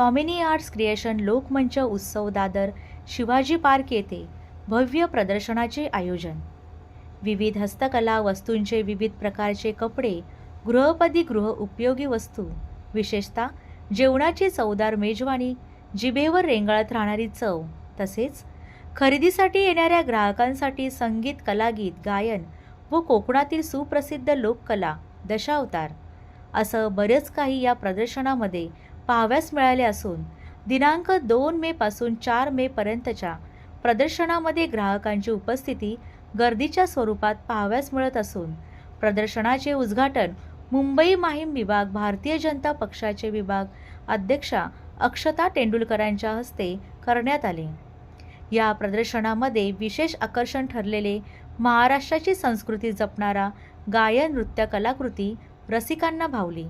स्वामिनी arts creation लोकमंच उत्सव Dadar Shivaji park येथे भव्य प्रदर्शनाचे आयोजन. विविध हस्तकला वस्तूंचे विविध प्रकारचे कपडे गृहपदी गृह उपयोगी वस्तू विशेषतः जेवणाची चवदार मेजवानी जिभेवर रेंगाळत राहणारी चव तसेच खरेदीसाठी येणाऱ्या ग्राहकांसाठी संगीत कलागीत गायन व कोकणातील सुप्रसिद्ध लोककला दशावतार. असं बरेच काही या प्रदर्शनामध्ये पाहाव्यास मिळाले असून दिनांक दोन मे पासून चार मे पर्यंतच्या प्रदर्शनामध्ये ग्राहकांची उपस्थिती गर्दीच्या स्वरूपात पाहाव्यास मिळत असून प्रदर्शनाचे उद्घाटन मुंबई माहीम विभाग भारतीय जनता पक्षाचे विभाग अध्यक्षा अक्षता तेंडुलकरांच्या हस्ते करण्यात आले. या प्रदर्शनामध्ये विशेष आकर्षण ठरलेले महाराष्ट्राची संस्कृती जपणारा गायन नृत्य कलाकृती रसिकांना भावली.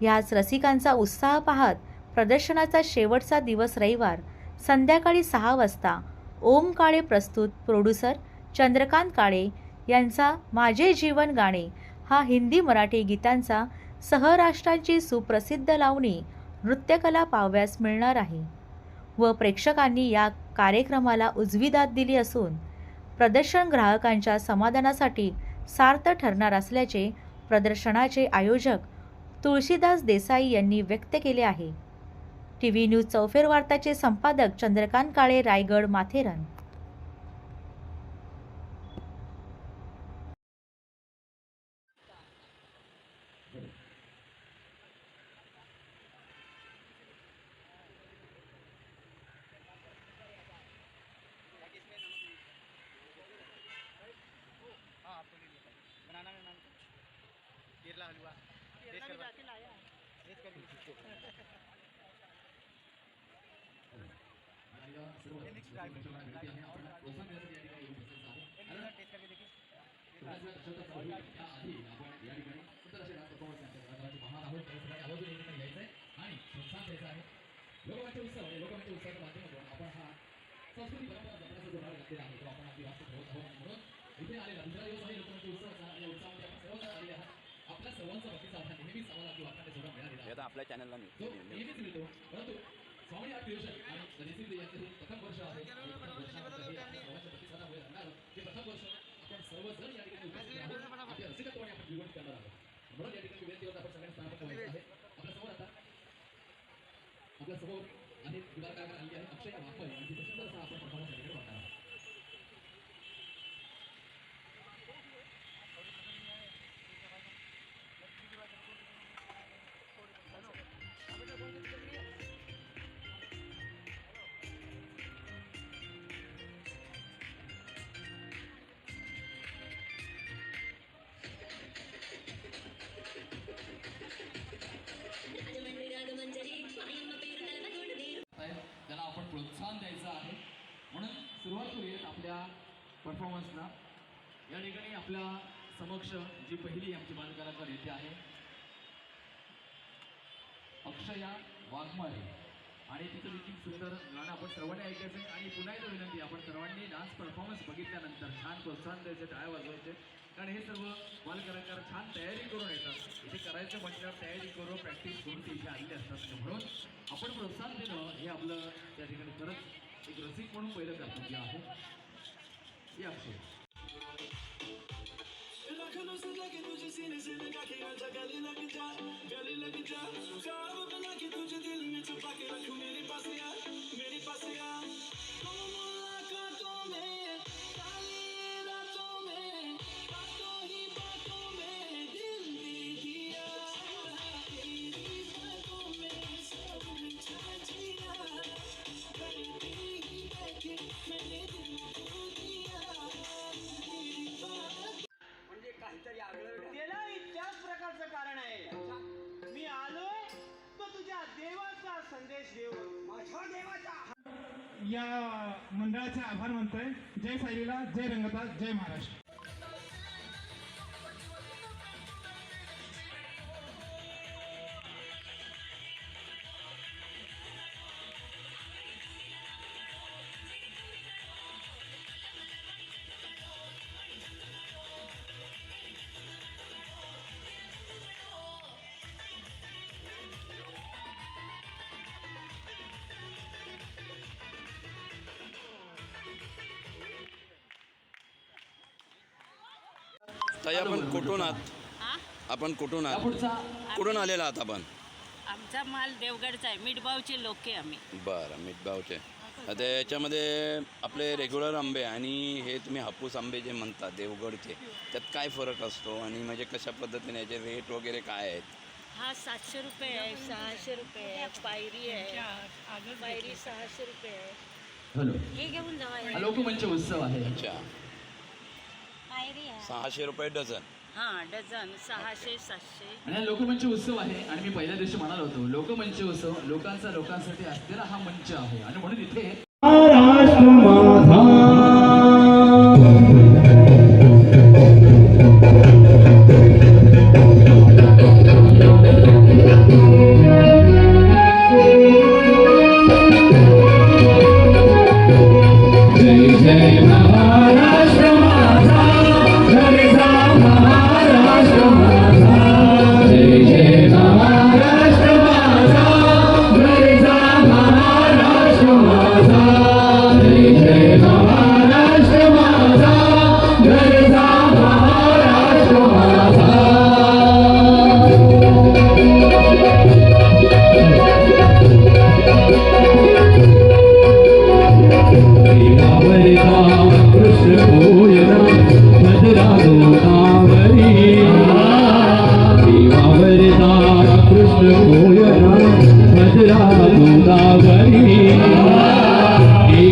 ह्याच रसिकांचा उत्साह पाहत प्रदर्शनाचा शेवटचा दिवस रविवार संध्याकाळी सहा वाजता. ओम काळे प्रस्तुत प्रोड्युसर चंद्रकांत काळे यांचा माझे जीवन गाणे हा हिंदी मराठी गीतांचा सहराष्ट्रांची सुप्रसिद्ध लावणी नृत्यकला पाहाव्यास मिळणार आहे. व प्रेक्षकांनी या कार्यक्रमाला उजवी दाद दिली असून प्रदर्शन ग्राहकांच्या समाधानासाठी सार्थ ठरणार असल्याचे प्रदर्शनाचे आयोजक तुळशीदास देसाई यांनी व्यक्त केले आहे. टी व्ही न्यूज चौफेर वार्ताचे संपादक चंद्रकांत काळे रायगड माथेरान. टेस्ट कर टेस्ट आहे देखिए लोकमान्य उत्सव आहे. लोकमान्य उत्सवाच्या माध्यमातून आपण हा संस्कृती परंपरा जपण्याचा जो घातलेला आहे. तो आपण आपली वास्तव ठेवत आहोत आणि म्हणून इथे आलेला दुसरा दिवस आहे लोकमान्य उत्सवाचा या उत्सवामध्ये आपण सर्वजण आलेले आहात आपल्या सर्वांचा भक्तीचा हा नेहमीच आम्हाला आपली वाटणारे जोडा मिळालेला आहे हे आता आपल्या चॅनलला मिळतो. परंतु स्वामी आर्ट क्रिएशन आणि यांचे हे प्रथम वर्ष आहे. आणि प्रथम वर्ष आपण सर्वजण या ठिकाणी उपस्थित आहोत. आपल्या रसिकत्वाने आपण जीवन करणार आहोत. म्हणून या ठिकाणी विनंती आपण सगळ्यांनी स्थापन करायचं आहे. आपल्यासमोर आता आपल्यासमोर अनेक कलाकार आलेले आहेत अक्षय वापर सुंदर असा आपण आपण द्यायचं आहे. म्हणून सुरुवात करूयात आपल्या परफॉर्मन्सला या ठिकाणी आपल्या समक्ष जी पहिली आमची बालकलाकार येथे आहे. अक्षया वाघमारे. आणि तिचं देखील सुंदर गाणं आपण सर्वांनी ऐकायचं आहे. आणि पुन्हा एकदा विनंती आपण सर्वांनी डान्स परफॉर्मन्स बघितल्यानंतर छान प्रोत्साहन द्यायचे टाळ्या वाजवायचे कारण हे सर्व बालकलाकार छान तयारी करून येतात. इथे करायचं म्हटल्यावर तयारी करून प्रॅक्टिस करून ते इथे आलेले असतात. म्हणून आपण प्रोत्साहन देणं हे आपलं त्या ठिकाणी खरंच एक रसिक म्हणून पहिलं कर्तव्य आहे. हे अक्षय. रखना सजा के तुझे सीने से लगा के आजा गले लग जा गले लग जा ख्वाब या मंडळाचे आभार मानतोय. जय साईला जय रंगता जय महाराष्ट्र. ताई आपण कुठून आहात? हा? आपण कुठून आहात? कुठून आलेला आहात आपण? आमचा माल देवगडचा आहे. मिठबावचे लोक आहे आम्ही. बरं मिठगावचे आता याच्यामध्ये आपले रेग्युलर आंबे आणि हे तुम्ही हापूस आंबे जे म्हणता देवगडचे त्यात काय फरक असतो आणि म्हणजे कशा पद्धतीने याचे रेट वगैरे काय आहेत? हा सातशे रुपये आहे. सहाशे रुपये आहे. पायरी आहे. पायरी सहाशे रुपये आहे. हॅलो. हे घेऊन जावा. हा लोकमंच उत्सव आहे. अच्छा. आहे सहाशे रुपये डझन. हा डझन सहाशे सातशे. आणि हा लोकमंच उत्सव आहे. आणि मी पहिल्या दिवशी म्हणालो होतो लोकमंच उत्सव लोकांचा लोकांसाठी असलेला हा मंच आहे. आणि म्हणून इथे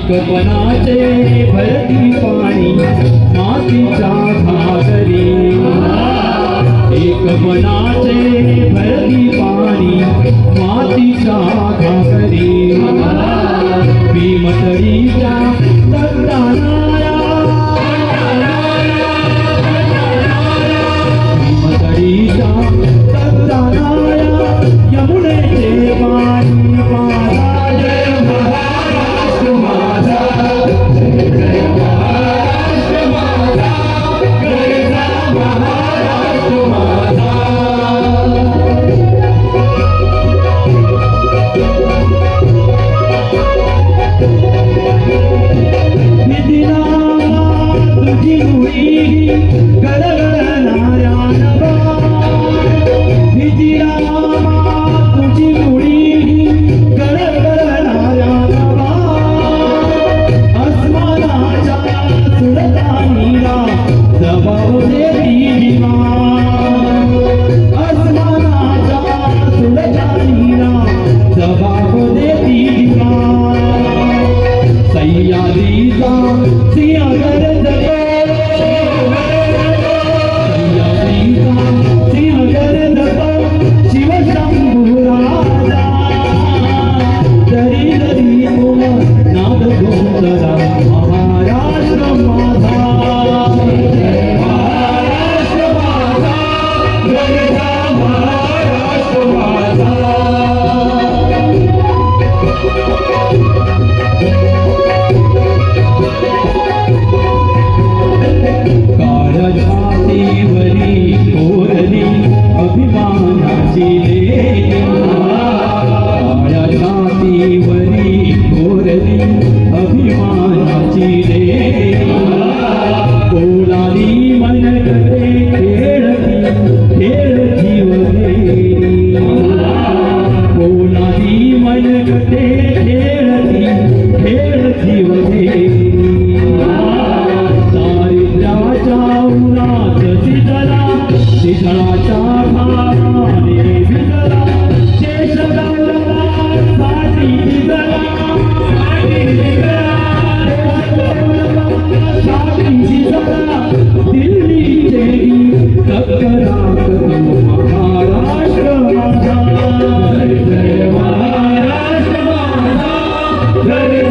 एकपणाचे भरती पाणी मातीच्या घागरी एकपणाचे भरती पाणी मातीच्या घागरी भीमतळीच्या